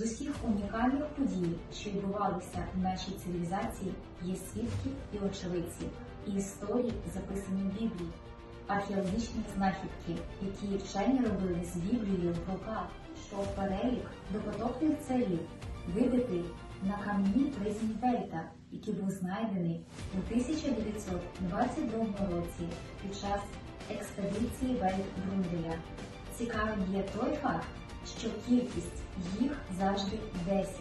З усіх унікальних подій, що відбувалися в нашій цивілізації, є свідки і очевидці, і історії, записані в Біблії, археологічні знахідки, які вчені робили з Біблією в руках, що перелік допотопних царів, вибитий на камені призні який був знайдений у 1922 році під час експедиції Вельт Брунделя. Цікавим є той факт, що кількість їх завжди 10.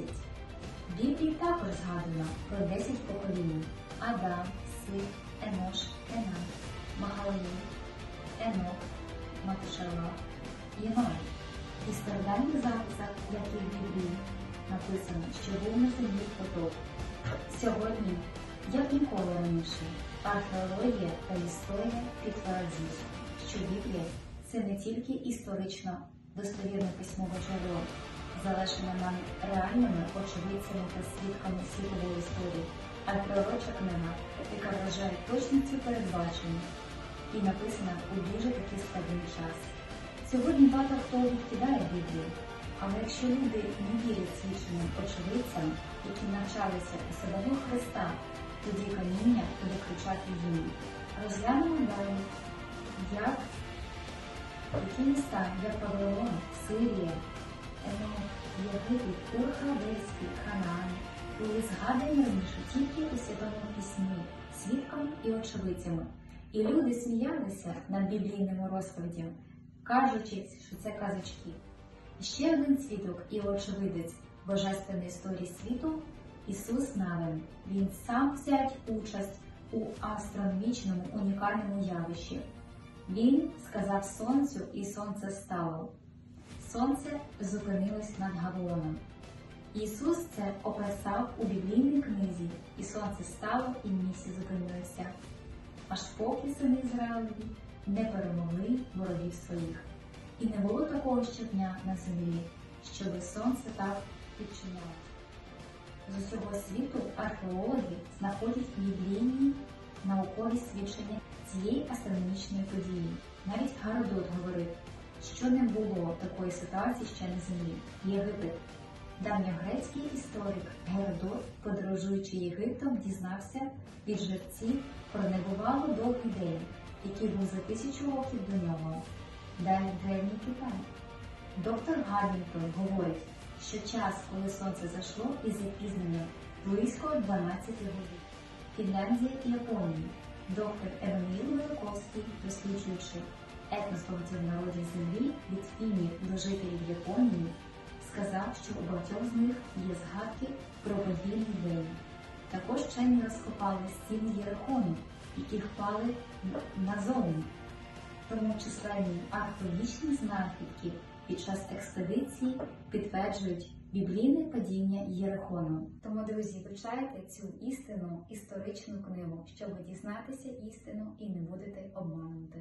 В Біблії також згадано про 10 поколінь Адам, Син, Енош, Енан, Махалин, Енок, Матушала, Єной. І в стародавніх записах, як і в Біблії, написано, що був на землі потоп. Сьогодні, як ніколи раніше, археологія та історія підтверджують, що Біблія це не тільки історично достовірне письмове джерело, залишене нам реальними очевидцями та свідками світової історії, а пророча книга, яка вважає точністю передбачення і написана у дуже такий складний час. Сьогодні багато хто відкидає Біблію, але якщо люди не вірять свідченим очевидцям, які навчалися у самого Христа, тоді каміння буде кричати їм. Розглянемо далі, як такі міста, як Вавилон, Сирія, Єгипет, Урхавельський, Ханаан, були згадані раніше тільки у Святому Письмі, свідками і очевидцями. І люди сміялися над біблійними розповідями, кажучи, що це казочки. Ще один свідок і очевидець божественної історії світу Ісус Навин. Він сам взять участь у астрономічному унікальному явищі. Він сказав сонцю, і сонце стало. Сонце зупинилось над Гавилоном. Ісус це описав у біблійній книзі, і сонце стало, і місяць зупинилося, аж поки сини Ізраїлеві не перемогли ворогів своїх. І не було такого щодня на землі, щоби сонце так підчиняло. З усього світу археологи знаходять біблійні наукові свідчення цієї астрономічної події. Навіть Геродот говорив, що не було такої ситуації ще на землі. Єгипет. Давньогрецький історик Геродот, подорожуючи Єгиптом, дізнався від жерців про небувало довгий день, який був за тисячу років до нього. Далі древній Китай. Доктор Гаррінгтон говорить, що час, коли сонце зайшло із запізненням близько 12 годин. Фінляндія і Японія. Доктор Евангел Великовський, досліджуючи етнос багатьох народів землі від фінів до жителів Японії, сказав, що у багатьох з них є згадки про подвійний день. Також вчені розкопали стіни Єрихону, які впали назовні. Тому численні археологічні знахідки під час експедиції підтверджують біблійне падіння Єрихону. Тому, друзі, вивчайте цю істину історичну книгу, щоб дізнатися істину і не будете обманути.